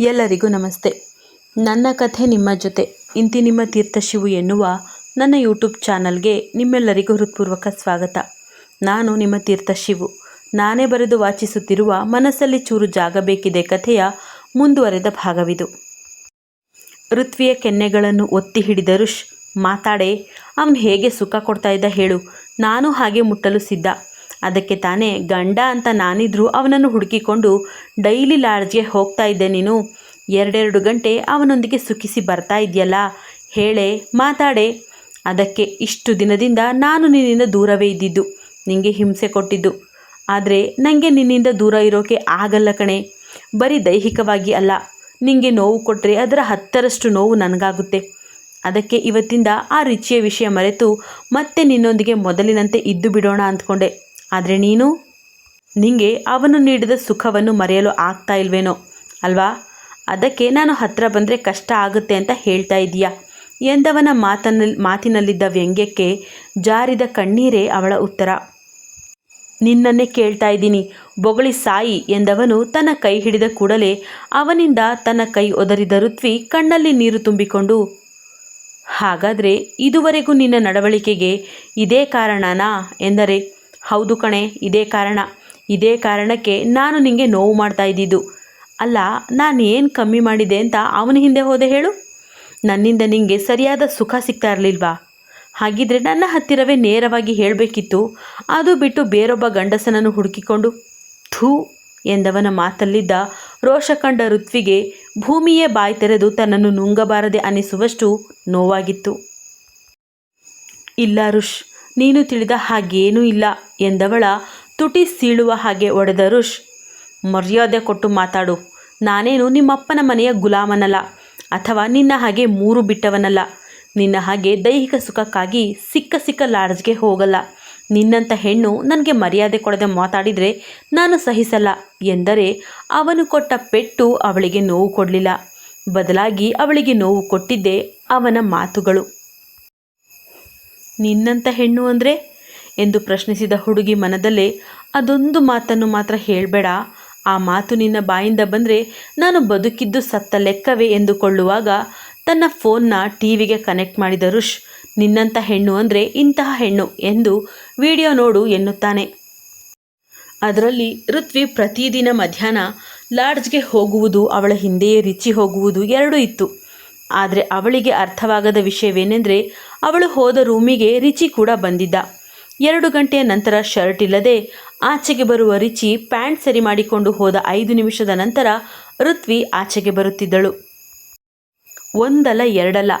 ಎಲ್ಲರಿಗೂ ನಮಸ್ತೆ. ನನ್ನ ಕಥೆ ನಿಮ್ಮ ಜೊತೆ. ಇಂತಿ ನಿಮ್ಮ ತೀರ್ಥಶಿವು ಎನ್ನುವ ನನ್ನ ಯೂಟ್ಯೂಬ್ ಚಾನಲ್ಗೆ ನಿಮ್ಮೆಲ್ಲರಿಗೂ ಹೃತ್ಪೂರ್ವಕ ಸ್ವಾಗತ. ನಾನು ನಿಮ್ಮ ತೀರ್ಥಶಿವು. ನಾನೇ ಬರೆದು ವಾಚಿಸುತ್ತಿರುವ ಮನಸ್ಸಲ್ಲಿ ಚೂರು ಜಾಗಬೇಕಿದೆ ಕಥೆಯ ಮುಂದುವರೆದ ಭಾಗವಿದು. ಋತ್ವಿಯ ಕೆನ್ನೆಗಳನ್ನು ಒತ್ತಿ ಹಿಡಿದ ಋಷ್, ಮಾತಾಡೆ, ಅವನು ಹೇಗೆ ಸುಖ ಕೊಡ್ತಾ ಇದ್ದ ಹೇಳು. ನಾನು ಹಾಗೆ ಮುಟ್ಟಲು ಸಿದ್ಧ. ಅದಕ್ಕೆ ತಾನೇ ಗಂಡ ಅಂತ ನಾನಿದ್ರೂ ಅವನನ್ನು ಹುಡುಕಿಕೊಂಡು ಡೈಲಿ ಲಾಡ್ಜ್ಗೆ ಹೋಗ್ತಾ ಇದ್ದೆ ನೀನು. ಎರಡೆರಡು ಗಂಟೆ ಅವನೊಂದಿಗೆ ಸುಖಿಸಿ ಬರ್ತಾ ಇದೆಯಲ್ಲ. ಹೇಳೆ, ಮಾತಾಡೆ. ಅದಕ್ಕೆ ಇಷ್ಟು ದಿನದಿಂದ ನಾನು ನಿನ್ನಿಂದ ದೂರವೇ ಇದ್ದಿದ್ದು. ನಿನಗೆ ಹಿಂಸೆ ಕೊಟ್ಟಿದ್ದು. ಆದರೆ ನನಗೆ ನಿನ್ನಿಂದ ದೂರ ಇರೋಕೆ ಆಗಲ್ಲ ಕಣೆ. ಬರೀ ದೈಹಿಕವಾಗಿ ಅಲ್ಲ ನಿನಗೆ ನೋವು ಕೊಟ್ಟರೆ ಅದರ ಹತ್ತರಷ್ಟು ನೋವು ನನಗಾಗುತ್ತೆ. ಅದಕ್ಕೆ ಇವತ್ತಿಂದ ಆ ರುಚಿಯ ವಿಷಯ ಮರೆತು ಮತ್ತೆ ನಿನ್ನೊಂದಿಗೆ ಮೊದಲಿನಂತೆ ಇದ್ದು ಬಿಡೋಣ ಅಂದ್ಕೊಂಡೆ. ಆದರೆ ನೀನು? ನಿಂಗೆ ಅವನು ನೀಡಿದ ಸುಖವನ್ನು ಮರೆಯಲು ಆಗ್ತಾ ಇಲ್ವೇನೋ? ಅಲ್ವಾ? ಅದಕ್ಕೆ ನಾನು ಹತ್ತಿರ ಬಂದರೆ ಕಷ್ಟ ಆಗುತ್ತೆ ಅಂತ ಹೇಳ್ತಾ ಇದೀಯಾ ಎಂದವನ ಮಾತನಲ್ಲಿ ಮಾತಿನಲ್ಲಿದ್ದ ವ್ಯಂಗ್ಯಕ್ಕೆ ಜಾರಿದ ಕಣ್ಣೀರೇ ಅವಳ ಉತ್ತರ. ನಿನ್ನನ್ನೇ ಕೇಳ್ತಾ ಇದ್ದೀನಿ. ಬೊಗಳಿ ಸಾಯಿ ಎಂದವನು ತನ್ನ ಕೈ ಹಿಡಿದ ಕೂಡಲೇ ಅವನಿಂದ ತನ್ನ ಕೈ ಒದರಿದ ಋತ್ವಿ ಕಣ್ಣಲ್ಲಿ ನೀರು ತುಂಬಿಕೊಂಡು, ಹಾಗಾದರೆ ಇದುವರೆಗೂ ನಿನ್ನ ನಡವಳಿಕೆಗೆ ಇದೇ ಕಾರಣನಾ? ಎಂದರೆ ಹೌದು ಕಣೆ, ಇದೇ ಕಾರಣ. ಇದೇ ಕಾರಣಕ್ಕೆ ನಾನು ನಿಂಗೆ ನೋವು ಮಾಡ್ತಾ ಇದ್ದಿದ್ದು. ಅಲ್ಲ, ನಾನು ಏನು ಕಮ್ಮಿ ಮಾಡಿದೆ ಅಂತ ಅವನ ಹಿಂದೆ ಹೋದೆ ಹೇಳು? ನನ್ನಿಂದ ನಿಂಗೆ ಸರಿಯಾದ ಸುಖ ಸಿಗ್ತಾ ಇರಲಿಲ್ವಾ? ಹಾಗಿದ್ರೆ ನನ್ನ ಹತ್ತಿರವೇ ನೇರವಾಗಿ ಹೇಳಬೇಕಿತ್ತು. ಅದು ಬಿಟ್ಟು ಬೇರೊಬ್ಬ ಗಂಡಸನನ್ನು ಹುಡುಕಿಕೊಂಡು, ಥೂ, ಎಂದವನ ಮಾತಲ್ಲಿದ್ದ ರೋಷ ಕಂಡ ಋತ್ವಿಗೆ ಭೂಮಿಯೇ ಬಾಯಿ ತೆರೆದು ತನ್ನನ್ನು ನುಂಗಬಾರದೆ ಅನಿಸುವಷ್ಟು ನೋವಾಗಿತ್ತು. ಇಲ್ಲ ಋಷ್ ನೀನು ತಿಳಿದ ಹಾಗೇನೂ ಇಲ್ಲ ಎಂದವಳ ತುಟಿ ಸೀಳುವ ಹಾಗೆ ಒಡೆದ ಋಷ್ ಮರ್ಯಾದೆ ಕೊಟ್ಟು ಮಾತಾಡು. ನಾನೇನು ನಿಮ್ಮಪ್ಪನ ಮನೆಯ ಗುಲಾಮನಲ್ಲ ಅಥವಾ ನಿನ್ನ ಹಾಗೆ ಮೂರು ಬಿಟ್ಟವನಲ್ಲ. ನಿನ್ನ ಹಾಗೆ ದೈಹಿಕ ಸುಖಕ್ಕಾಗಿ ಸಿಕ್ಕ ಸಿಕ್ಕ ಲಾಡ್ಜ್ಗೆ ಹೋಗಲ್ಲ. ನಿನ್ನಂಥ ಹೆಣ್ಣು ನನಗೆ ಮರ್ಯಾದೆ ಕೊಡದೆ ಮಾತಾಡಿದರೆ ನಾನು ಸಹಿಸಲ್ಲ ಎಂದರೆ ಅವನು ಕೊಟ್ಟ ಪೆಟ್ಟು ಅವಳಿಗೆ ನೋವು ಕೊಡಲಿಲ್ಲ. ಬದಲಾಗಿ ಅವಳಿಗೆ ನೋವು ಕೊಟ್ಟಿದ್ದೇ ಅವನ ಮಾತುಗಳು. ನಿನ್ನಂಥ ಹೆಣ್ಣು ಅಂದರೆ? ಎಂದು ಪ್ರಶ್ನಿಸಿದ ಹುಡುಗಿ ಮನದಲ್ಲೇ, ಅದೊಂದು ಮಾತನ್ನು ಮಾತ್ರ ಹೇಳಬೇಡ. ಆ ಮಾತು ನಿನ್ನ ಬಾಯಿಂದ ಬಂದರೆ ನಾನು ಬದುಕಿದ್ದು ಸತ್ತ ಲೆಕ್ಕವೇ ಎಂದುಕೊಳ್ಳುವಾಗ ತನ್ನ ಫೋನ್ನ ಟಿವಿಗೆ ಕನೆಕ್ಟ್ ಮಾಡಿದ ಋಷ್ ನಿನ್ನಂಥ ಹೆಣ್ಣು ಅಂದರೆ ಇಂತಹ ಹೆಣ್ಣು ಎಂದು ವಿಡಿಯೋ ನೋಡು ಎನ್ನುತ್ತಾನೆ. ಅದರಲ್ಲಿ ಋತ್ವಿ ಪ್ರತಿದಿನ ಮಧ್ಯಾಹ್ನ ಲಾಡ್ಜ್ಗೆ ಹೋಗುವುದು ಅವಳ ಹಿಂದೆಯೇ ರಿಚಿ ಹೋಗುವುದು ಎರಡೂ ಇತ್ತು. ಆದರೆ ಅವಳಿಗೆ ಅರ್ಥವಾಗದ ವಿಷಯವೇನೆಂದರೆ ಅವಳು ಹೋದ ರೂಮಿಗೆ ರಿಚಿ ಕೂಡ ಬಂದಿದ್ದ. ಎರಡು ಗಂಟೆಯ ನಂತರ ಶರ್ಟ್ ಇಲ್ಲದೆ ಆಚೆಗೆ ಬರುವ ರಿಚಿ ಪ್ಯಾಂಟ್ ಸರಿ ಮಾಡಿಕೊಂಡು ಹೋದ ಐದು ನಿಮಿಷದ ನಂತರ ಋತ್ವಿ ಆಚೆಗೆ ಬರುತ್ತಿದ್ದಳು. ಒಂದಲ್ಲ ಎರಡಲ್ಲ,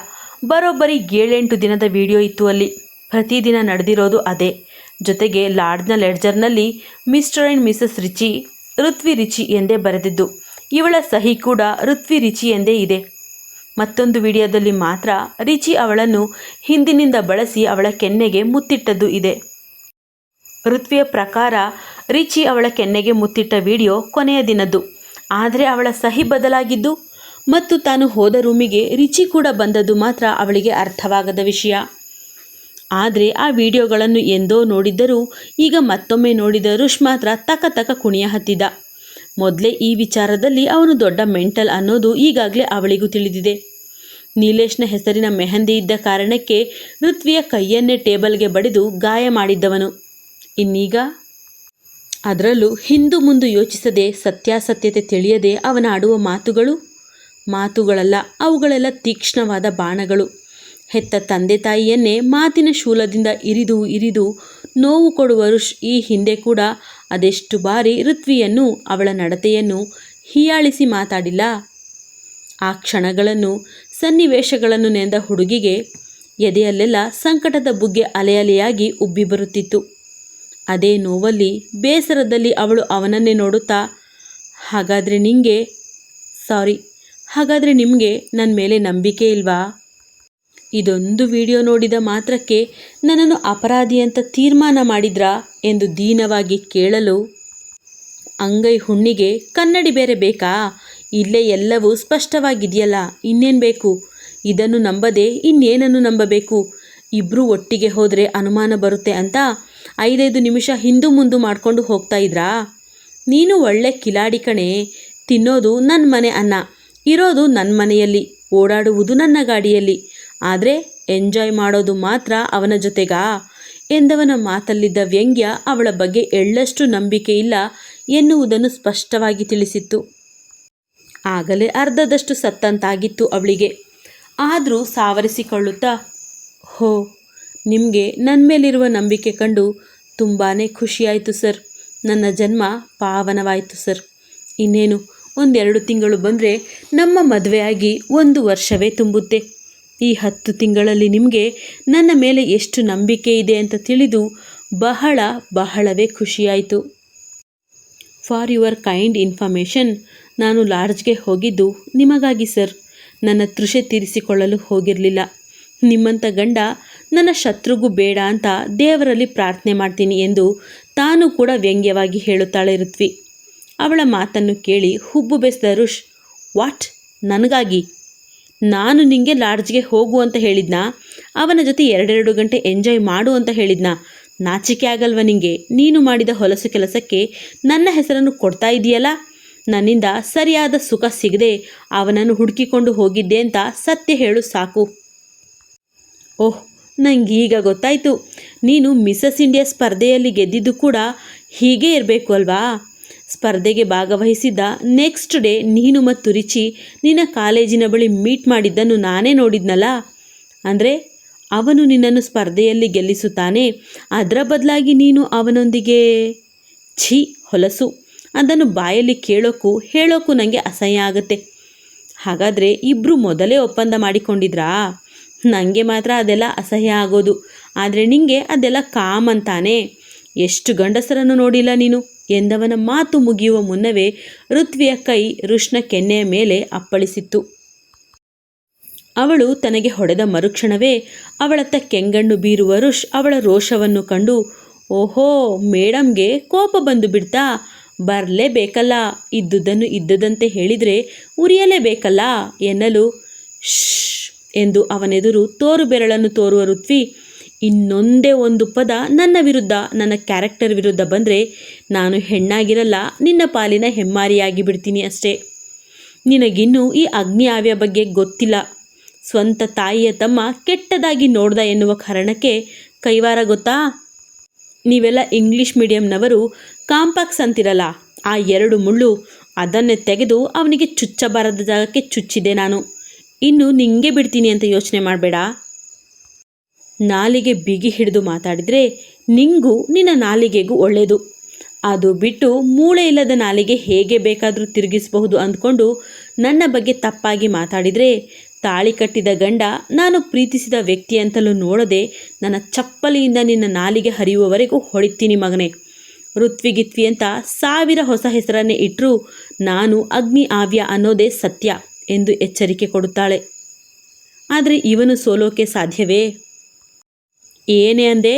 ಬರೋಬ್ಬರಿ ಏಳೆಂಟು ದಿನದ ವಿಡಿಯೋ ಇತ್ತು ಅಲ್ಲಿ. ಪ್ರತಿದಿನ ನಡೆದಿರೋದು ಅದೇ. ಜೊತೆಗೆ ಲಾರ್ಡ್ನ ಲೆಡ್ಜರ್ನಲ್ಲಿ mister and missus Richie, Ruthvi Richie ಎಂದೇ ಬರೆದಿದ್ದು. ಇವಳ ಸಹಿ ಕೂಡ ಋತ್ವಿ ರಿಚಿ ಎಂದೇ ಇದೆ. ಮತ್ತೊಂದು ವಿಡಿಯೋದಲ್ಲಿ ಮಾತ್ರ ರಿಚಿ ಅವಳನ್ನು ಹಿಂದಿನಿಂದ ಬಳಸಿ ಅವಳ ಕೆನ್ನೆಗೆ ಮುತ್ತಿಟ್ಟದ್ದು ಇದೆ. ಋತ್ವಿಯ ಪ್ರಕಾರ ರಿಚಿ ಅವಳ ಕೆನ್ನೆಗೆ ಮುತ್ತಿಟ್ಟ ವಿಡಿಯೋ ಕೊನೆಯ ದಿನದ್ದು. ಆದರೆ ಅವಳ ಸಹಿ ಬದಲಾಗಿದ್ದು ಮತ್ತು ತಾನು ಹೋದ ರೂಮಿಗೆ ರಿಚಿ ಕೂಡ ಬಂದದ್ದು ಮಾತ್ರ ಅವಳಿಗೆ ಅರ್ಥವಾಗದ ವಿಷಯ. ಆದರೆ ಆ ವಿಡಿಯೋಗಳನ್ನು ಎಂದೋ ನೋಡಿದ್ದರೂ ಈಗ ಮತ್ತೊಮ್ಮೆ ನೋಡಿದ ರುಷ್ ಮಾತ್ರ ತಕ ತಕ ಕುಣಿಯ ಹತ್ತಿದ. ಮೊದಲೇ ಈ ವಿಚಾರದಲ್ಲಿ ಅವನು ದೊಡ್ಡ ಮೆಂಟಲ್ ಅನ್ನೋದು ಈಗಾಗಲೇ ಅವಳಿಗೂ ತಿಳಿದಿದೆ. ನೀಲೇಶ್ನ ಹೆಸರಿನ ಮೆಹಂದಿ ಇದ್ದ ಕಾರಣಕ್ಕೆ ಋತ್ವಿಯ ಕೈಯನ್ನೇ ಟೇಬಲ್ಗೆ ಬಡಿದು ಗಾಯ ಮಾಡಿದ್ದವನು. ಇನ್ನೀಗ ಅದರಲ್ಲೂ ಹಿಂದು ಮುಂದು ಯೋಚಿಸದೆ ಸತ್ಯಾಸತ್ಯತೆ ತಿಳಿಯದೆ ಅವನ ಆಡುವ ಮಾತುಗಳು? ಮಾತುಗಳಲ್ಲ, ಅವುಗಳೆಲ್ಲ ತೀಕ್ಷ್ಣವಾದ ಬಾಣಗಳು. ಹೆತ್ತ ತಂದೆ ತಾಯಿಯನ್ನೇ ಮಾತಿನ ಶೂಲದಿಂದ ಇರಿದು ಇರಿದು ನೋವು ಕೊಡುವ ಋಷ್ ಈ ಹಿಂದೆ ಕೂಡ ಅದೆಷ್ಟು ಬಾರಿ ಋತ್ವಿಯನ್ನು ಅವಳ ನಡತೆಯನ್ನು ಹೀಯಾಳಿಸಿ ಮಾತಾಡಿಲ್ಲ. ಆ ಕ್ಷಣಗಳನ್ನು, ಸನ್ನಿವೇಶಗಳನ್ನು ನೆಂದ ಹುಡುಗಿಗೆ ಎದೆಯಲ್ಲೆಲ್ಲ ಸಂಕಟದ ಬುಗ್ಗೆ ಅಲೆಯಲೆಯಾಗಿ ಉಬ್ಬಿ ಬರುತ್ತಿತ್ತು. ಅದೇ ನೋವಲ್ಲಿ ಬೇಸರದಲ್ಲಿ ಅವಳು ಅವನನ್ನೇ ನೋಡುತ್ತಾ, ಹಾಗಾದರೆ ನಿಂಗೆ, ಸಾರಿ, ಹಾಗಾದರೆ ನಿಮಗೆ ನನ್ನ ಮೇಲೆ ನಂಬಿಕೆ ಇಲ್ವಾ? ಇದೊಂದು ವಿಡಿಯೋ ನೋಡಿದ ಮಾತ್ರಕ್ಕೆ ನನ್ನನ್ನು ಅಪರಾಧಿ ಅಂತ ತೀರ್ಮಾನ ಮಾಡಿದ್ರಾ ಎಂದು ದೀನವಾಗಿ ಕೇಳಲು ಅಂಗೈ ಹುಣ್ಣಿಗೆ, ಕನ್ನಡಿ ಬೇರೆ ಬೇಕಾ? ಇಲ್ಲೇ ಎಲ್ಲವೂ ಸ್ಪಷ್ಟವಾಗಿದೆಯಲ್ಲ, ಇನ್ನೇನು ಬೇಕು? ಇದನ್ನು ನಂಬದೆ ಇನ್ನೇನನ್ನು ನಂಬಬೇಕು? ಇಬ್ಬರೂ ಒಟ್ಟಿಗೆ ಹೋದರೆ ಅನುಮಾನ ಬರುತ್ತೆ ಅಂತ ಐದೈದು ನಿಮಿಷ ಹಿಂದು ಮುಂದು ಮಾಡಿಕೊಂಡು ಹೋಗ್ತಾ ಇದ್ರಾ? ನೀನು ಒಳ್ಳೆ ಕಿಲಾಡಿ ಕಣೆ. ತಿನ್ನೋದು ನನ್ನ ಮನೆ ಅನ್ನ, ಇರೋದು ನನ್ನ ಮನೆಯಲ್ಲಿ, ಓಡಾಡುವುದು ನನ್ನ ಗಾಡಿಯಲ್ಲಿ. ಆದರೆ ಎಂಜಾಯ್ ಮಾಡೋದು ಮಾತ್ರ ಅವನ ಜೊತೆಗಾ? ಎಂದವನ ಮಾತಲ್ಲಿದ್ದ ವ್ಯಂಗ್ಯ ಅವಳ ಬಗ್ಗೆ ಎಳ್ಳಷ್ಟು ನಂಬಿಕೆ ಇಲ್ಲ ಎನ್ನುವುದನ್ನು ಸ್ಪಷ್ಟವಾಗಿ ತಿಳಿಸಿತ್ತು. ಆಗಲೇ ಅರ್ಧದಷ್ಟು ಸತ್ತಂತಾಗಿತ್ತು ಅವಳಿಗೆ. ಆದರೂ ಸಾವರಿಸಿಕೊಳ್ಳುತ್ತಾ, ಹೋ, ನಿಮಗೆ ನನ್ನ ಮೇಲಿರುವ ನಂಬಿಕೆ ಕಂಡು ತುಂಬಾ ಖುಷಿಯಾಯಿತು ಸರ್. ನನ್ನ ಜನ್ಮ ಪಾವನವಾಯಿತು ಸರ್. ಇನ್ನೇನು, ಒಂದೆರಡು ತಿಂಗಳು ಬಂದರೆ ನಮ್ಮ ಮದುವೆಯಾಗಿ ಒಂದು ವರ್ಷವೇ ತುಂಬುತ್ತೆ. ಈ ಹತ್ತು ತಿಂಗಳಲ್ಲಿ ನಿಮಗೆ ನನ್ನ ಮೇಲೆ ಎಷ್ಟು ನಂಬಿಕೆ ಇದೆ ಅಂತ ತಿಳಿದು ಬಹಳ ಬಹಳವೇ ಖುಷಿಯಾಯಿತು. ಫಾರ್ ಯುವರ್ ಕೈಂಡ್ ಇನ್ಫಾರ್ಮೇಷನ್, ನಾನು ಲಾಡ್ಜ್ಗೆ ಹೋಗಿದ್ದು ನಿಮಗಾಗಿ ಸರ್. ನನ್ನ ತೃಷೆ ತೀರಿಸಿಕೊಳ್ಳಲು ಹೋಗಿರಲಿಲ್ಲ. ನಿಮ್ಮಂಥ ಗಂಡ ನನ್ನ ಶತ್ರುಗೂ ಬೇಡ ಅಂತ ದೇವರಲ್ಲಿ ಪ್ರಾರ್ಥನೆ ಮಾಡ್ತೀನಿ ಎಂದು ತಾನು ಕೂಡ ವ್ಯಂಗ್ಯವಾಗಿ ಹೇಳುತ್ತಾಳೆ ಋತ್ವಿ. ಅವಳ ಮಾತನ್ನು ಕೇಳಿ ಹುಬ್ಬು ಬೆಸ್ದ ವಾಟ್? ನನಗಾಗಿ? ನಾನು ನಿಂಗೆ ಲಾಡ್ಜ್ಗೆ ಹೋಗು ಅಂತ ಹೇಳಿದ್ನ? ಅವನ ಜೊತೆ ಎರಡೆರಡು ಗಂಟೆ ಎಂಜಾಯ್ ಮಾಡು ಅಂತ ಹೇಳಿದ್ನ? ನಾಚಿಕೆ ಆಗಲ್ವ ನಿಂಗೆ? ನೀನು ಮಾಡಿದ ಹೊಲಸು ಕೆಲಸಕ್ಕೆ ನನ್ನ ಹೆಸರನ್ನು ಕೊಡ್ತಾ ಇದೆಯಲ್ಲ? ನನ್ನಿಂದ ಸರಿಯಾದ ಸುಖ ಸಿಗದೆ ಅವನನ್ನು ಹುಡುಕಿಕೊಂಡು ಹೋಗಿದ್ದೆ ಅಂತ ಸತ್ಯ ಹೇಳು ಸಾಕು. ಓಹ್ ನಂಗೆ ಈಗ ಗೊತ್ತಾಯಿತು. ನೀನು ಮಿಸಸ್ ಇಂಡಿಯಾ ಸ್ಪರ್ಧೆಯಲ್ಲಿ ಗೆದ್ದಿದ್ದು ಕೂಡ ಹೀಗೇ ಇರಬೇಕು ಅಲ್ವಾ? ಸ್ಪರ್ಧೆಗೆ ಭಾಗವಹಿಸಿದ್ದ ನೆಕ್ಸ್ಟ್ ಡೇ ನೀನು ಮತ್ತು ರಿಚಿ ನಿನ್ನ ಕಾಲೇಜಿನ ಬಳಿ ಮೀಟ್ ಮಾಡಿದ್ದನ್ನು ನಾನೇ ನೋಡಿದ್ನಲ್ಲ? ಅಂದರೆ ಅವನು ನಿನ್ನನ್ನು ಸ್ಪರ್ಧೆಯಲ್ಲಿ ಗೆಲ್ಲಿಸುತ್ತಾನೆ, ಅದರ ಬದಲಾಗಿ ನೀನು ಅವನೊಂದಿಗೆ ಛೀ, ಹೊಲಸು, ಅದನ್ನು ಬಾಯಲ್ಲಿ ಕೇಳೋಕ್ಕೂ ಹೇಳೋಕ್ಕೂ ನನಗೆ ಅಸಹ್ಯ ಆಗುತ್ತೆ. ಹಾಗಾದರೆ ಇಬ್ಬರು ಮೊದಲೇ ಒಪ್ಪಂದ ಮಾಡಿಕೊಂಡಿದ್ರಾ? ನನಗೆ ಮಾತ್ರ ಅದೆಲ್ಲ ಅಸಹ್ಯ ಆಗೋದು, ಆದರೆ ನಿಮಗೆ ಅದೆಲ್ಲ ಕಾಮ್ ಅಂತಾನೆ. ಎಷ್ಟು ಗಂಡಸರನ್ನು ನೋಡಿಲ್ಲ ನೀನು? ಎಂದವನ ಮಾತು ಮುಗಿಯುವ ಮುನ್ನವೇ ಋತ್ವಿಯ ಕೈ ಋಷ್ಣ ಕೆನ್ನೆಯ ಮೇಲೆ ಅಪ್ಪಳಿಸಿತ್ತು. ಅವಳು ತನಗೆ ಹೊಡೆದ ಮರುಕ್ಷಣವೇ ಅವಳತ್ತ ಕೆಂಗಣ್ಣು ಬೀರುವ ಋಷ್ ಅವಳ ರೋಷವನ್ನು ಕಂಡು, ಓಹೋ, ಮೇಡಮ್ಗೆ ಕೋಪ ಬಂದು ಬಿಡ್ತಾ? ಬರಲೇಬೇಕಲ್ಲ, ಇದ್ದುದನ್ನು ಇದ್ದದಂತೆ ಹೇಳಿದರೆ ಉರಿಯಲೇಬೇಕಲ್ಲ ಎನ್ನಲು. ಶ್ ಎಂದು ಅವನೆದುರು ತೋರು ಬೆರಳನ್ನು ತೋರುವ ಋತ್ವಿ ಇನ್ನೊಂದೇ ಒಂದು ಪದ ನನ್ನ ವಿರುದ್ಧ, ನನ್ನ ಕ್ಯಾರೆಕ್ಟರ್ ವಿರುದ್ಧ ಬಂದರೆ ನಾನು ಹೆಣ್ಣಾಗಿರಲ್ಲ, ನಿನ್ನ ಪಾಲಿನ ಹೆಮ್ಮಾರಿಯಾಗಿ ಬಿಡ್ತೀನಿ ಅಷ್ಟೇ. ನಿನಗಿನ್ನೂ ಈ ಅಗ್ನಿ ಆವ್ಯ ಬಗ್ಗೆ ಗೊತ್ತಿಲ್ಲ. ಸ್ವಂತ ತಾಯಿಯ ತಮ್ಮ ಕೆಟ್ಟದಾಗಿ ನೋಡ್ದ ಎನ್ನುವ ಕಾರಣಕ್ಕೆ ಕೈವಾರ ಗೊತ್ತಾ? ನೀವೆಲ್ಲ ಇಂಗ್ಲೀಷ್ ಮೀಡಿಯಂನವರು ಕಾಂಪಾಕ್ಸ್ ಅಂತಿರಲ್ಲ, ಆ ಎರಡು ಮುಳ್ಳು ಅದನ್ನೇ ತೆಗೆದು ಅವನಿಗೆ ಚುಚ್ಚಬಾರದ ಜಾಗಕ್ಕೆ ಚುಚ್ಚಿದೆ ನಾನು. ಇನ್ನು ನಿಂಗೆ ಬಿಡ್ತೀನಿ ಅಂತ ಯೋಚನೆ ಮಾಡಬೇಡ. ನಾಲಿಗೆ ಬಿಗಿ ಹಿಡಿದು ಮಾತಾಡಿದರೆ, ನಿಂಗೂ ನಿನ್ನ ನಾಲಿಗೆಗೂ ಒಳ್ಳೆಯದು ಅದು ಬಿಟ್ಟು ಮೂಳೆ ಇಲ್ಲದ ನಾಲಿಗೆ ಹೇಗೆ ಬೇಕಾದರೂ ತಿರುಗಿಸಬಹುದು ಅಂದ್ಕೊಂಡು ನನ್ನ ಬಗ್ಗೆ ತಪ್ಪಾಗಿ ಮಾತಾಡಿದರೆ, ತಾಳಿ ಕಟ್ಟಿದ ಗಂಡ ನಾನು ಪ್ರೀತಿಸಿದ ವ್ಯಕ್ತಿ ಅಂತಲೂ ನೋಡದೆ ನನ್ನ ಚಪ್ಪಲಿಯಿಂದ ನಿನ್ನ ನಾಲಿಗೆ ಹರಿಯುವವರೆಗೂ ಹೊಡಿತೀನಿ ಮಗನೇ. ಋತ್ವಿಗಿತ್ವಿ ಅಂತ ಸಾವಿರ ಹೊಸ ಹೆಸರನ್ನೇ ಇಟ್ಟರೂ ನಾನು ಅಗ್ನಿ ಆವ್ಯ ಅನ್ನೋದೇ ಸತ್ಯ ಎಂದು ಎಚ್ಚರಿಕೆ ಕೊಡುತ್ತಾಳೆ. ಆದರೆ ಇವನು ಸೋಲೋಕೆ ಸಾಧ್ಯವೇ? ಏನೇ ಅಂದೆ,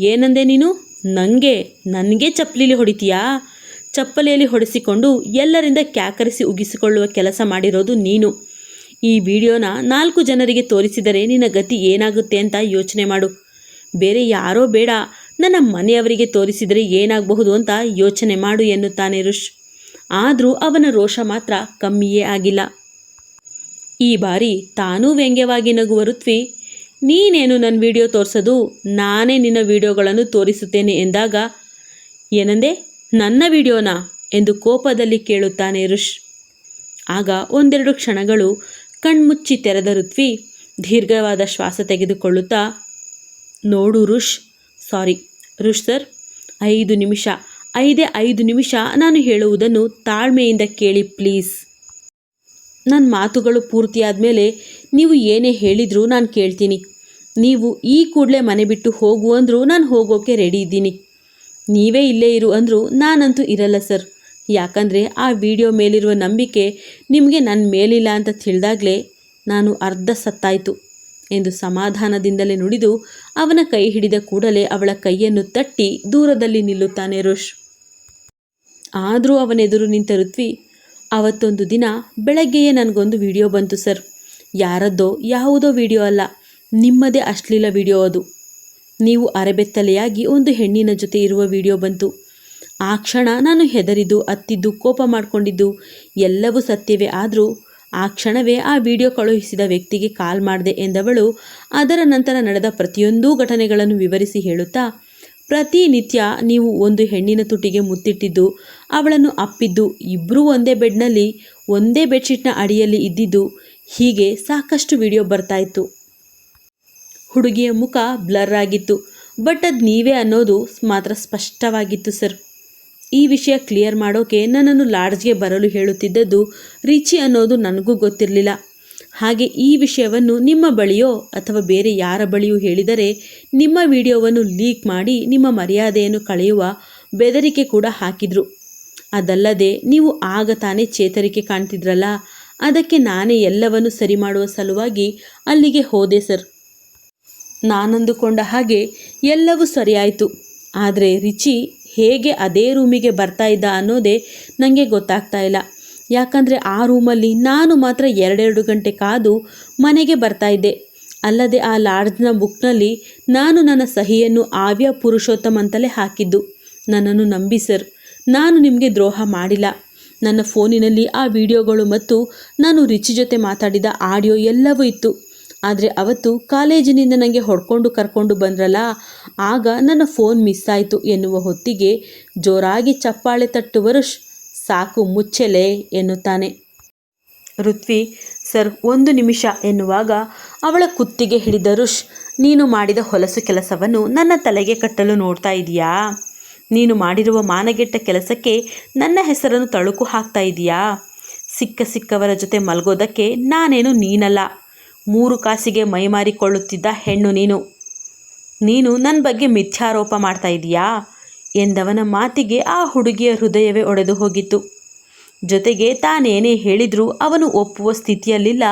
ಏನಂದೆ ನೀನು? ನನಗೆ ನನಗೆ ಚಪ್ಪಲಿಲಿ ಹೊಡಿತೀಯಾ? ಚಪ್ಪಲಿಯಲ್ಲಿ ಹೊಡೆಸಿಕೊಂಡು ಎಲ್ಲರಿಂದ ಕ್ಯಾಕರಿಸಿ ಉಗಿಸಿಕೊಳ್ಳುವ ಕೆಲಸ ಮಾಡಿರೋದು ನೀನು. ಈ ವಿಡಿಯೋನ ನಾಲ್ಕು ಜನರಿಗೆ ತೋರಿಸಿದರೆ ನಿನ್ನ ಗತಿ ಏನಾಗುತ್ತೆ ಅಂತ ಯೋಚನೆ ಮಾಡು. ಬೇರೆ ಯಾರೋ ಬೇಡ. ನನ್ನ ಮನೆಯವರಿಗೆ ತೋರಿಸಿದರೆ ಏನಾಗಬಹುದು ಅಂತ ಯೋಚನೆ ಮಾಡು ಎನ್ನುತ್ತಾನೆ ಋಷ್. ಆದರೂ ಅವನ ರೋಷ ಮಾತ್ರ ಕಮ್ಮಿಯೇ ಆಗಿಲ್ಲ. ಈ ಬಾರಿ ತಾನೂ ವ್ಯಂಗ್ಯವಾಗಿ ನಗುವ ಋತ್ವಿ ನೀನೇನು ನನ್ನ ವಿಡಿಯೋ ತೋರಿಸೋದು? ನಾನೇ ನಿನ್ನ ವಿಡಿಯೋಗಳನ್ನು ತೋರಿಸುತ್ತೇನೆ ಎಂದಾಗ, ಏನಂದೆ? ನನ್ನ ವಿಡಿಯೋನಾ? ಎಂದು ಕೋಪದಲ್ಲಿ ಕೇಳುತ್ತಾನೆ ಋಷ್. ಆಗ ಒಂದೆರಡು ಕ್ಷಣಗಳು ಕಣ್ಮುಚ್ಚಿ ತೆರೆದ ಋತ್ವಿ ದೀರ್ಘವಾದ ಶ್ವಾಸ ತೆಗೆದುಕೊಳ್ಳುತ್ತಾ, ನೋಡು ಋಷ್, ಸಾರಿ. ಋಷ್ ಸರ್, ಐದು ನಿಮಿಷ, ಐದೇ ಐದು ನಿಮಿಷ ನಾನು ಹೇಳುವುದನ್ನು ತಾಳ್ಮೆಯಿಂದ ಕೇಳಿ ಪ್ಲೀಸ್. ನನ್ನ ಮಾತುಗಳು ಪೂರ್ತಿಯಾದ ಮೇಲೆ ನೀವು ಏನೇ ಹೇಳಿದರೂ ನಾನು ಕೇಳ್ತೀನಿ. ನೀವು ಈ ಕೂಡಲೇ ಮನೆ ಬಿಟ್ಟು ಹೋಗು ಅಂದರೂ ನಾನು ಹೋಗೋಕೆ ರೆಡಿ ಇದ್ದೀನಿ. ನೀವೇ ಇಲ್ಲೇ ಇರು ಅಂದರೂ ನಾನಂತೂ ಇರಲ್ಲ ಸರ್. ಯಾಕಂದರೆ ಆ ವಿಡಿಯೋ ಮೇಲಿರುವ ನಂಬಿಕೆ ನಿಮಗೆ ನನ್ನ ಮೇಲಿಲ್ಲ ಅಂತ ತಿಳಿದಾಗಲೇ ನಾನು ಅರ್ಧ ಸತ್ತಾಯಿತು ಎಂದು ಸಮಾಧಾನದಿಂದಲೇ ನುಡಿದು ಅವನ ಕೈ ಹಿಡಿದ ಕೂಡಲೇ ಅವಳ ಕೈಯನ್ನು ತಟ್ಟಿ ದೂರದಲ್ಲಿ ನಿಲ್ಲುತ್ತಾನೆ ರೋಷ್. ಆದರೂ ಅವನೆದುರು ನಿಂತ ಋತ್ವಿ, ಅವತ್ತೊಂದು ದಿನ ಬೆಳಗ್ಗೆಯೇ ನನಗೊಂದು ವಿಡಿಯೋ ಬಂತು ಸರ್. ಯಾರದ್ದೋ ಯಾವುದೋ ವಿಡಿಯೋ ಅಲ್ಲ. ನಿಮ್ಮದೇ ಅಶ್ಲೀಲ ವಿಡಿಯೋ ಅದು. ನೀವು ಅರೆಬೆತ್ತಲೆಯಾಗಿ ಒಂದು ಹೆಣ್ಣಿನ ಜೊತೆ ಇರುವ ವಿಡಿಯೋ ಬಂತು. ಆ ಕ್ಷಣ ನಾನು ಹೆದರಿದ್ದು, ಅತ್ತಿದ್ದು, ಕೋಪ ಮಾಡಿಕೊಂಡಿದ್ದು, ಎಲ್ಲವೂ ಸತ್ಯವೇ ಆದರೂ ಆ ಕ್ಷಣವೇ ಆ ವಿಡಿಯೋ ಕಳುಹಿಸಿದ ವ್ಯಕ್ತಿಗೆ ಕಾಲ್ ಮಾಡಿದೆ ಎಂದವಳು ಅದರ ನಂತರ ನಡೆದ ಪ್ರತಿಯೊಂದೂ ಘಟನೆಗಳನ್ನು ವಿವರಿಸಿ ಹೇಳುತ್ತಾ, ಪ್ರತಿನಿತ್ಯ ನೀವು ಒಂದು ಹೆಣ್ಣಿನ ತುಟಿಗೆ ಮುತ್ತಿಟ್ಟಿದ್ದು, ಅವಳನ್ನು ಅಪ್ಪಿದ್ದು ಇಬ್ಬರೂ ಒಂದೇ ಬೆಡ್ನಲ್ಲಿ, ಒಂದೇ ಬೆಡ್ಶೀಟ್ನ ಅಡಿಯಲ್ಲಿ ಇದ್ದಿದ್ದು, ಹೀಗೆ ಸಾಕಷ್ಟು ವಿಡಿಯೋ ಬರ್ತಾ ಇತ್ತು. ಹುಡುಗಿಯ ಮುಖ ಬ್ಲರ್ ಆಗಿತ್ತು. ಬಟ್ ಅದು ನೀವೇ ಅನ್ನೋದು ಮಾತ್ರ ಸ್ಪಷ್ಟವಾಗಿತ್ತು, ಸರ್. ಈ ವಿಷಯ ಕ್ಲಿಯರ್ ಮಾಡೋಕೆ ನನ್ನನ್ನು ಲಾಡ್ಜ್ಗೆ ಬರಲು ಹೇಳುತ್ತಿದ್ದದ್ದು ರಿಚಿ ಅನ್ನೋದು ನನಗೂ ಗೊತ್ತಿರಲಿಲ್ಲ. ಹಾಗೆ ಈ ವಿಷಯವನ್ನು ನಿಮ್ಮ ಬಳಿಯೋ ಅಥವಾ ಬೇರೆ ಯಾರ ಬಳಿಯೂ ಹೇಳಿದರೆ ನಿಮ್ಮ ವಿಡಿಯೋವನ್ನು ಲೀಕ್ ಮಾಡಿ ನಿಮ್ಮ ಮರ್ಯಾದೆಯನ್ನು ಕಳೆಯುವ ಬೆದರಿಕೆ ಕೂಡ ಹಾಕಿದ್ರು. ಅದಲ್ಲದೆ ನೀವು ಆಗ ತಾನೇ ಚೇತರಿಕೆ ಕಾಣ್ತಿದ್ರಲ್ಲ, ಅದಕ್ಕೆ ನಾನೇ ಎಲ್ಲವನ್ನು ಸರಿ ಮಾಡುವ ಸಲುವಾಗಿ ಅಲ್ಲಿಗೆ ಹೋದೆ, ಸರ್. ನಾನಂದುಕೊಂಡ ಹಾಗೆ ಎಲ್ಲವೂ ಸರಿಯಾಯಿತು. ಆದರೆ ರಿಚಿ ಹೇಗೆ ಅದೇ ರೂಮಿಗೆ ಬರ್ತಾ ಇದ್ದ ಅನ್ನೋದೇ ನನಗೆ ಗೊತ್ತಾಗ್ತಾ ಇಲ್ಲ. ಯಾಕಂದರೆ ಆ ರೂಮಲ್ಲಿ ನಾನು ಮಾತ್ರ ಎರಡೆರಡು ಗಂಟೆ ಕಾದು ಮನೆಗೆ ಬರ್ತಾ ಇದ್ದೆ. ಅಲ್ಲದೆ ಆ ಲಾಡ್ಜ್ನ ಬುಕ್ನಲ್ಲಿ ನಾನು ನನ್ನ ಸಹಿಯನ್ನು ಆವ್ಯ ಪುರುಷೋತ್ತಮ್ ಅಂತಲೇ ಹಾಕಿದ್ದು. ನನ್ನನ್ನು ನಂಬಿ ಸರ್, ನಾನು ನಿಮಗೆ ದ್ರೋಹ ಮಾಡಿಲ್ಲ. ನನ್ನ ಫೋನಿನಲ್ಲಿ ಆ ವಿಡಿಯೋಗಳು ಮತ್ತು ನಾನು ರಿಚಿ ಜೊತೆ ಮಾತಾಡಿದ ಆಡಿಯೋ ಎಲ್ಲವೂ ಇತ್ತು. ಆದರೆ ಅವತ್ತು ಕಾಲೇಜಿನಿಂದ ನನಗೆ ಹೊಡ್ಕೊಂಡು ಕರ್ಕೊಂಡು ಬಂದ್ರಲ್ಲ, ಆಗ ನನ್ನ ಫೋನ್ ಮಿಸ್ ಆಯಿತು ಎನ್ನುವ ಹೊತ್ತಿಗೆ ಜೋರಾಗಿ ಚಪ್ಪಾಳೆ ತಟ್ಟುವರು ಸಾಕು ಮುಚ್ಚಲೆ ಎನ್ನುತ್ತಾನೆ. ಋತ್ವಿ, ಸರ್, ಒಂದು ನಿಮಿಷ ಎನ್ನುವಾಗ ಅವಳ ಕುತ್ತಿಗೆ ಹಿಡಿದ ರುಷ್ ನೀನು ಮಾಡಿದ ಹೊಲಸು ಕೆಲಸವನ್ನು ನನ್ನ ತಲೆಗೆ ಕಟ್ಟಲು ನೋಡ್ತಾ ಇದೀಯಾ? ನೀನು ಮಾಡಿರುವ ಮಾನಗೆಟ್ಟ ಕೆಲಸಕ್ಕೆ ನನ್ನ ಹೆಸರನ್ನು ತಳುಕು ಹಾಕ್ತಾ ಇದೀಯಾ? ಸಿಕ್ಕ ಸಿಕ್ಕವರ ಜೊತೆ ಮಲಗೋದಕ್ಕೆ ನಾನೇನು ನೀನಲ್ಲ. ಮೂರು ಕಾಸಿಗೆ ಮೈಮಾರಿಕೊಳ್ಳುತ್ತಿದ್ದ ಹೆಣ್ಣು ನೀನು. ನೀನು ನನ್ನ ಬಗ್ಗೆ ಮಿಥ್ಯಾರೋಪ ಮಾಡ್ತಾ ಇದೀಯಾ? ಎಂದವನ ಮಾತಿಗೆ ಆ ಹುಡುಗಿಯ ಹೃದಯವೇ ಒಡೆದು ಹೋಗಿತ್ತು. ಜೊತೆಗೆ ತಾನೇನೇ ಹೇಳಿದರೂ ಅವನು ಒಪ್ಪುವ ಸ್ಥಿತಿಯಲ್ಲಿಲ್ಲ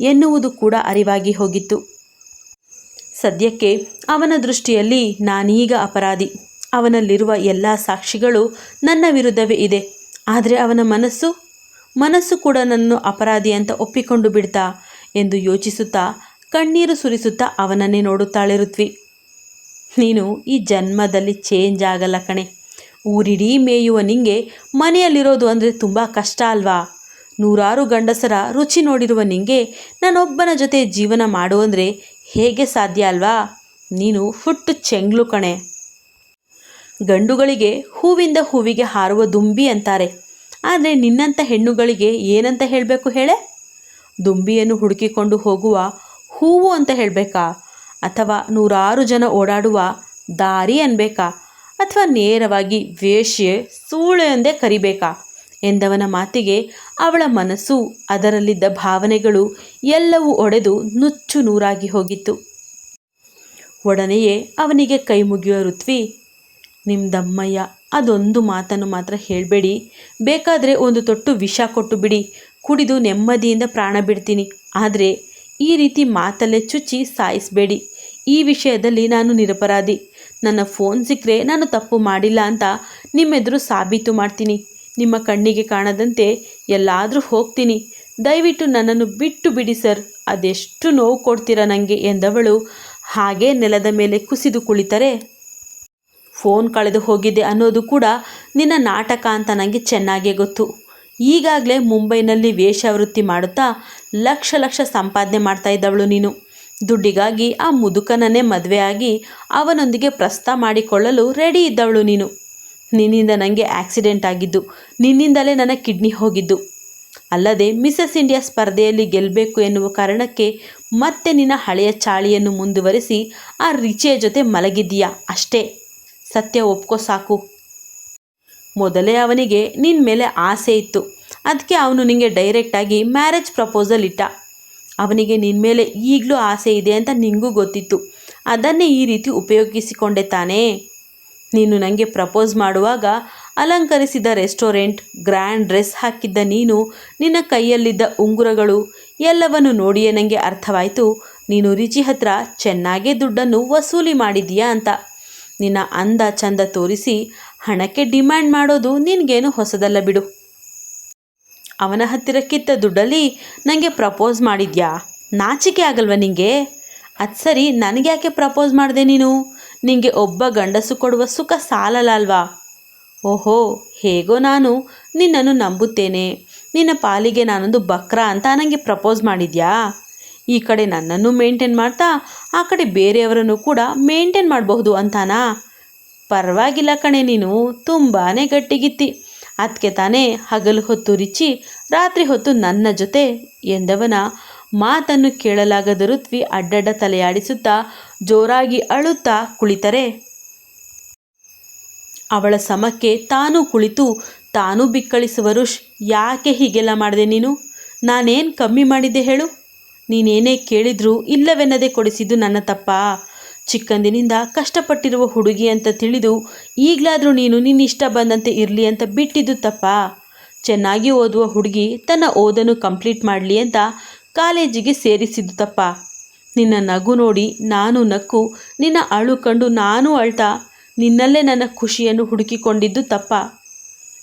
ಎನ್ನುವುದು ಕೂಡ ಅರಿವಾಗಿ ಹೋಗಿತ್ತು. ಸದ್ಯಕ್ಕೆ ಅವನ ದೃಷ್ಟಿಯಲ್ಲಿ ನಾನೀಗ ಅಪರಾಧಿ. ಅವನಲ್ಲಿರುವ ಎಲ್ಲ ಸಾಕ್ಷಿಗಳು ನನ್ನ ವಿರುದ್ಧವೇ ಇದೆ. ಆದರೆ ಅವನ ಮನಸ್ಸು? ಮನಸ್ಸು ಕೂಡ ನನ್ನನ್ನು ಅಪರಾಧಿ ಅಂತ ಒಪ್ಪಿಕೊಂಡು ಬಿಡ್ತಾ ಎಂದು ಯೋಚಿಸುತ್ತಾ ಕಣ್ಣೀರು ಸುರಿಸುತ್ತಾ ಅವನನ್ನೇ ನೋಡುತ್ತಾಳೆ ಋತ್ವಿ. ನೀನು ಈ ಜನ್ಮದಲ್ಲಿ ಚೇಂಜ್ ಆಗಲ್ಲ ಕಣೆ. ಊರಿಡೀ ಮೇಯುವ ನಿಂಗೆ ಮನೆಯಲ್ಲಿರೋದು ಅಂದರೆ ತುಂಬ ಕಷ್ಟ ಅಲ್ವಾ? ನೂರಾರು ಗಂಡಸರ ರುಚಿ ನೋಡಿರುವ ನಿಂಗೆ ನಾನೊಬ್ಬನ ಜೊತೆ ಜೀವನ ಮಾಡು ಅಂದರೆ ಹೇಗೆ ಸಾಧ್ಯ ಅಲ್ವಾ? ನೀನು ಹುಟ್ಟು ಚೆಂಗ್ಲು ಕಣೆ. ಗಂಡುಗಳಿಗೆ ಹೂವಿಂದ ಹೂವಿಗೆ ಹಾರುವ ದುಂಬಿ ಅಂತಾರೆ. ಆದರೆ ನಿನ್ನಂಥ ಹೆಣ್ಣುಗಳಿಗೆ ಏನಂತ ಹೇಳಬೇಕು ಹೇಳೆ? ದುಂಬಿಯನ್ನು ಹುಡುಕಿಕೊಂಡು ಹೋಗುವ ಹೂವು ಅಂತ ಹೇಳಬೇಕಾ? ಅಥವಾ ನೂರಾರು ಜನ ಓಡಾಡುವ ದಾರಿ ಅನ್ಬೇಕಾ? ಅಥವಾ ನೇರವಾಗಿ ವೇಶ್ಯೆ, ಸೂಳೆ ಎಂದೇ ಕರಿಬೇಕಾ? ಎಂದವನ ಮಾತಿಗೆ ಅವಳ ಮನಸ್ಸು, ಅದರಲ್ಲಿದ್ದ ಭಾವನೆಗಳು ಎಲ್ಲವೂ ಒಡೆದು ನುಚ್ಚು ನೂರಾಗಿ ಹೋಗಿತ್ತು. ಒಡನೆಯೇ ಅವನಿಗೆ ಕೈ ಮುಗಿಯುವ ಋತ್ವಿ ನಿಮ್ದಮ್ಮಯ್ಯ ಅದೊಂದು ಮಾತನ್ನು ಮಾತ್ರ ಹೇಳಬೇಡಿ. ಬೇಕಾದರೆ ಒಂದು ತೊಟ್ಟು ವಿಷ ಕೊಟ್ಟು ಬಿಡಿ. ಕುಡಿದು ನೆಮ್ಮದಿಯಿಂದ ಪ್ರಾಣ ಬಿಡ್ತೀನಿ. ಆದರೆ ಈ ರೀತಿ ಮಾತಲ್ಲೇ ಚುಚ್ಚಿ ಸಾಯಿಸಬೇಡಿ. ಈ ವಿಷಯದಲ್ಲಿ ನಾನು ನಿರಪರಾಧಿ. ನನ್ನ ಫೋನ್ ಸಿಕ್ಕರೆ ನಾನು ತಪ್ಪು ಮಾಡಿಲ್ಲ ಅಂತ ನಿಮ್ಮೆದುರು ಸಾಬೀತು ಮಾಡ್ತೀನಿ. ನಿಮ್ಮ ಕಣ್ಣಿಗೆ ಕಾಣದಂತೆ ಎಲ್ಲಾದರೂ ಹೋಗ್ತೀನಿ. ದಯವಿಟ್ಟು ನನ್ನನ್ನು ಬಿಟ್ಟು ಬಿಡಿ ಸರ್. ಅದೆಷ್ಟು ನೋವು ಕೊಡ್ತೀರಾ ನನಗೆ ಎಂದವಳು ಹಾಗೇ ನೆಲದ ಮೇಲೆ ಕುಸಿದು ಕುಳಿತರೆ. ಫೋನ್ ಕಳೆದು ಹೋಗಿದೆ ಅನ್ನೋದು ಕೂಡ ನಿನ್ನ ನಾಟಕ ಅಂತ ನನಗೆ ಚೆನ್ನಾಗೇ ಗೊತ್ತು. ಈಗಾಗಲೇ ಮುಂಬೈನಲ್ಲಿ ವೇಷವೃತ್ತಿ ಮಾಡುತ್ತಾ ಲಕ್ಷ ಲಕ್ಷ ಸಂಪಾದನೆ ಮಾಡ್ತಾ ಇದ್ದವಳು ನೀನು. ದುಡ್ಡಿಗಾಗಿ ಆ ಮುದುಕನನ್ನೇ ಮದುವೆಯಾಗಿ ಅವನೊಂದಿಗೆ ಪ್ರಸ್ತ ಮಾಡಿಕೊಳ್ಳಲು ರೆಡಿ ಇದ್ದವಳು ನೀನು. ನಿನ್ನಿಂದ ನನಗೆ ಆಕ್ಸಿಡೆಂಟ್ ಆಗಿದ್ದು, ನಿನ್ನಿಂದಲೇ ನನ್ನ ಕಿಡ್ನಿ ಹೋಗಿದ್ದು. ಅಲ್ಲದೆ ಮಿಸಸ್ ಇಂಡಿಯಾ ಸ್ಪರ್ಧೆಯಲ್ಲಿ ಗೆಲ್ಲಬೇಕು ಎನ್ನುವ ಕಾರಣಕ್ಕೆ ಮತ್ತೆ ನಿನ್ನ ಹಳೆಯ ಚಾಳಿಯನ್ನು ಮುಂದುವರಿಸಿ ಆ ರಿಚಿಯ ಜೊತೆ ಮಲಗಿದ್ದೀಯಾ? ಅಷ್ಟೇ. ಸತ್ಯ ಒಪ್ಕೋ ಸಾಕು. ಮೊದಲೇ ಅವನಿಗೆ ನಿನ್ನ ಮೇಲೆ ಆಸೆ ಇತ್ತು. ಅದಕ್ಕೆ ಅವನು ನಿನಗೆ ಡೈರೆಕ್ಟಾಗಿ ಮ್ಯಾರೇಜ್ ಪ್ರಪೋಸಲ್ ಇಟ್ಟ. ಅವನಿಗೆ ನಿನ್ನ ಮೇಲೆ ಈಗಲೂ ಆಸೆ ಇದೆ ಅಂತ ನಿಂಗೂ ಗೊತ್ತಿತ್ತು. ಅದನ್ನೇ ಈ ರೀತಿ ಉಪಯೋಗಿಸಿಕೊಂಡೆ ತಾನೇ. ನೀನು ನನಗೆ ಪ್ರಪೋಸ್ ಮಾಡುವಾಗ ಅಲಂಕರಿಸಿದ ರೆಸ್ಟೋರೆಂಟ್ ಗ್ರ್ಯಾಂಡ್ ಡ್ರೆಸ್ ಹಾಕಿದ್ದ ನೀನು, ನಿನ್ನ ಕೈಯಲ್ಲಿದ್ದ ಉಂಗುರಗಳು ಎಲ್ಲವನ್ನು ನೋಡಿಯೇ ನನಗೆ ಅರ್ಥವಾಯಿತು. ನೀನು ರಿಚಿ ಹತ್ರ ಚೆನ್ನಾಗೇ ದುಡ್ಡನ್ನು ವಸೂಲಿ ಮಾಡಿದೀಯಾ ಅಂತ. ನಿನ್ನ ಅಂದ ಚಂದ ತೋರಿಸಿ ಹಣಕ್ಕೆ ಡಿಮ್ಯಾಂಡ್ ಮಾಡೋದು ನಿನಗೇನು ಹೊಸದಲ್ಲ ಬಿಡು. ಅವನ ಹತ್ತಿರಕ್ಕಿತ್ತ ದುಡ್ಡಲ್ಲಿ ನನಗೆ ಪ್ರಪೋಸ್ ಮಾಡಿದ್ಯಾ? ನಾಚಿಕೆ ಆಗಲ್ವ ನಿಂಗೆ? ಅದು ಸರಿ, ನನಗೆ ಯಾಕೆ ಪ್ರಪೋಸ್ ಮಾಡಿದೆ ನೀನು? ನಿಂಗೆ ಒಬ್ಬ ಗಂಡಸು ಕೊಡುವ ಸುಖ ಸಾಲಲ್ಲ ಅಲ್ವಾ? ಓಹೋ, ಹೇಗೋ ನಾನು ನಿನ್ನನ್ನು ನಂಬುತ್ತೇನೆ. ನಿನ್ನ ಪಾಲಿಗೆ ನಾನೊಂದು ಬಕ್ರ ಅಂತ ನನಗೆ ಪ್ರಪೋಸ್ ಮಾಡಿದ್ಯಾ? ಈ ಕಡೆ ನನ್ನನ್ನು ಮೇಂಟೈನ್ ಮಾಡ್ತಾ, ಆ ಕಡೆ ಬೇರೆಯವರನ್ನು ಕೂಡ ಮೇಂಟೈನ್ ಮಾಡಬಹುದು ಅಂತಾನಾ? ಪರವಾಗಿಲ್ಲ ಕಣೆ ನೀನು ತುಂಬಾ ಗಟ್ಟಿಗಿತ್ತಿ. ಅದಕ್ಕೆ ತಾನೇ ಹಗಲು ಹೊತ್ತು ರಿಚಿ, ರಾತ್ರಿ ಹೊತ್ತು ನನ್ನ ಜೊತೆ ಎಂದವನ ಮಾತನ್ನು ಕೇಳಲಾಗದ ಋತ್ವಿ ಅಡ್ಡಡ್ಡ ತಲೆಯಾಡಿಸುತ್ತಾ ಜೋರಾಗಿ ಅಳುತ್ತಾ ಕುಳಿತರೆ. ಅವಳ ಸಮಕ್ಕೆ ತಾನೂ ಕುಳಿತು, ತಾನೂ ಬಿಕ್ಕಳಿಸುವ ರುಷ್ ಯಾಕೆ ಹೀಗೆಲ್ಲ ಮಾಡಿದೆ ನೀನು? ನಾನೇನು ಕಮ್ಮಿ ಮಾಡಿದ್ದೆ ಹೇಳು? ನೀನೇನೇ ಕೇಳಿದ್ರೂ ಇಲ್ಲವೆನ್ನದೆ ಕೊಡಿಸಿದ್ದು ನನ್ನ ತಪ್ಪಾ? ಚಿಕ್ಕಂದಿನಿಂದ ಕಷ್ಟಪಟ್ಟಿರುವ ಹುಡುಗಿ ಅಂತ ತಿಳಿದು ಈಗಲಾದರೂ ನೀನು ನಿನ್ನ ಇಷ್ಟ ಬಂದಂತೆ ಇರಲಿ ಅಂತ ಬಿಟ್ಟಿದ್ದು ತಪ್ಪ. ಚೆನ್ನಾಗಿ ಓದುವ ಹುಡುಗಿ ತನ್ನ ಓದನ್ನು ಕಂಪ್ಲೀಟ್ ಮಾಡಲಿ ಅಂತ ಕಾಲೇಜಿಗೆ ಸೇರಿಸಿದ್ದು ತಪ್ಪ. ನಿನ್ನ ನಗು ನೋಡಿ ನಾನು ನಕ್ಕು, ನಿನ್ನ ಅಳು ಕಂಡು ನಾನು ಅಳ್ತಾ, ನಿನ್ನಲ್ಲೇ ನನ್ನ ಖುಷಿಯನ್ನು ಹುಡುಕಿಕೊಂಡಿದ್ದು ತಪ್ಪ.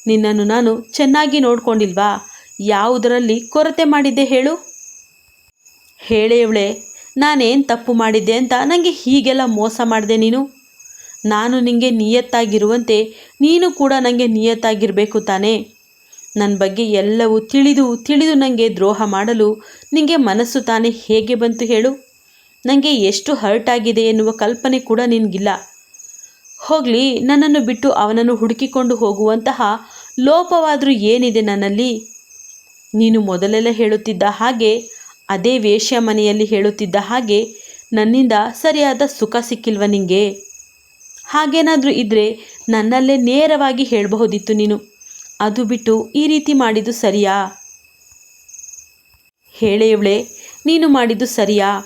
ನಿನ್ನನ್ನು ನಾನು ಚೆನ್ನಾಗಿ ನೋಡ್ಕೊಂಡಿಲ್ವಾ? ಯಾವುದರಲ್ಲಿ ಕೊರತೆ ಮಾಡಿದ್ದೆ ಹೇಳು? ಹೇಳೇವಳೆ ನಾನೇನು ತಪ್ಪು ಮಾಡಿದ್ದೆ ಅಂತ ನನಗೆ ಹೀಗೆಲ್ಲ ಮೋಸ ಮಾಡಿದೆ ನೀನು? ನಾನು ನಿನಗೆ ನಿಯತ್ತಾಗಿರುವಂತೆ ನೀನು ಕೂಡ ನನಗೆ ನಿಯತ್ತಾಗಿರಬೇಕು ತಾನೇ. ನನ್ನ ಬಗ್ಗೆ ಎಲ್ಲವೂ ತಿಳಿದು ತಿಳಿದು ನನಗೆ ದ್ರೋಹ ಮಾಡಲು ನಿನಗೆ ಮನಸ್ಸು ತಾನೇ ಹೇಗೆ ಬಂತು ಹೇಳು? ನನಗೆ ಎಷ್ಟು ಹರ್ಟ್ ಆಗಿದೆ ಎನ್ನುವ ಕಲ್ಪನೆ ಕೂಡ ನಿನಗಿಲ್ಲ. ಹೋಗಲಿ, ನನ್ನನ್ನು ಬಿಟ್ಟು ಅವನನ್ನು ಹುಡುಕಿಕೊಂಡು ಹೋಗುವಂತಹ ಲೋಪವಾದರೂ ಏನಿದೆ ನನ್ನಲ್ಲಿ? ನೀನು ಮೊದಲೆಲ್ಲ ಹೇಳುತ್ತಿದ್ದ ಹಾಗೆ ಅದೇ ವೇಶ್ಯ ಮನೆಯಲ್ಲಿ ಹೇಳುತ್ತಿದ್ದ ಹಾಗೆ, ನನ್ನಿಂದ ಸರಿಯಾದ ಸುಖ ಸಿಕ್ಕಿಲ್ವ ನಿಂಗೆ? ಹಾಗೇನಾದರೂ ಇದ್ದರೆ ನನ್ನಲ್ಲೇ ನೇರವಾಗಿ ಹೇಳಬಹುದಿತ್ತು ನೀನು. ಅದು ಬಿಟ್ಟು ಈ ರೀತಿ ಮಾಡಿದ್ದು ಸರಿಯಾ? ಹೇಳೇವಳೆ, ನೀನು ಮಾಡಿದ್ದು ಸರಿಯಾ?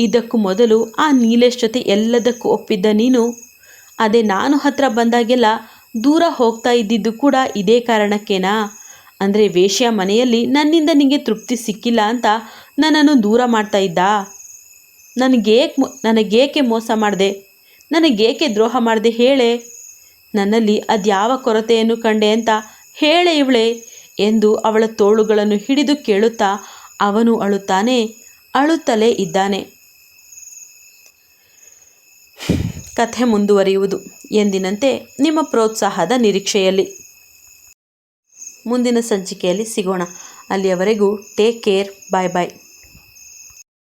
ಇದಕ್ಕೂ ಮೊದಲು ಆ ನೀಲೇಶ್ ಜೊತೆ ಎಲ್ಲದಕ್ಕೂ ಒಪ್ಪಿದ್ದ ನೀನು? ಅದೇ ನಾನು ಹತ್ರ ಬಂದಾಗೆಲ್ಲ ದೂರ ಹೋಗ್ತಾ ಇದ್ದಿದ್ದು ಕೂಡ ಇದೇ ಕಾರಣಕ್ಕೇನಾ? ಅಂದರೆ ವೇಶ್ಯ ಮನೆಯಲ್ಲಿ ನನ್ನಿಂದ ನಿಮಗೆ ತೃಪ್ತಿ ಸಿಕ್ಕಿಲ್ಲ ಅಂತ ನನ್ನನ್ನು ದೂರ ಮಾಡ್ತಾ ಇದ್ದ. ನನಗೇಕೆ ನನಗೇಕೆ ಮೋಸ ಮಾಡಿದೆ? ನನಗೇಕೆ ದ್ರೋಹ ಮಾಡಿದೆ ಹೇಳೆ? ನನ್ನಲ್ಲಿ ಅದ್ಯಾವ ಕೊರತೆಯನ್ನು ಕಂಡೆ ಅಂತ ಹೇಳೆ ಇವಳೆ ಎಂದು ಅವಳ ತೋಳುಗಳನ್ನು ಹಿಡಿದು ಕೇಳುತ್ತಾ ಅವನು ಅಳುತ್ತಾನೆ, ಅಳುತ್ತಲೇ ಇದ್ದಾನೆ. ಕಥೆ ಮುಂದುವರಿಯುವುದು ಎಂದಿನಂತೆ ನಿಮ್ಮ ಪ್ರೋತ್ಸಾಹದ ನಿರೀಕ್ಷೆಯಲ್ಲಿ. ಮುಂದಿನ ಸಂಚಿಕೆಯಲ್ಲಿ ಸಿಗೋಣ. ಅಲ್ಲಿಯವರೆಗೂ ಟೇಕ್ ಕೇರ್ ಬಾಯ್ ಬಾಯ್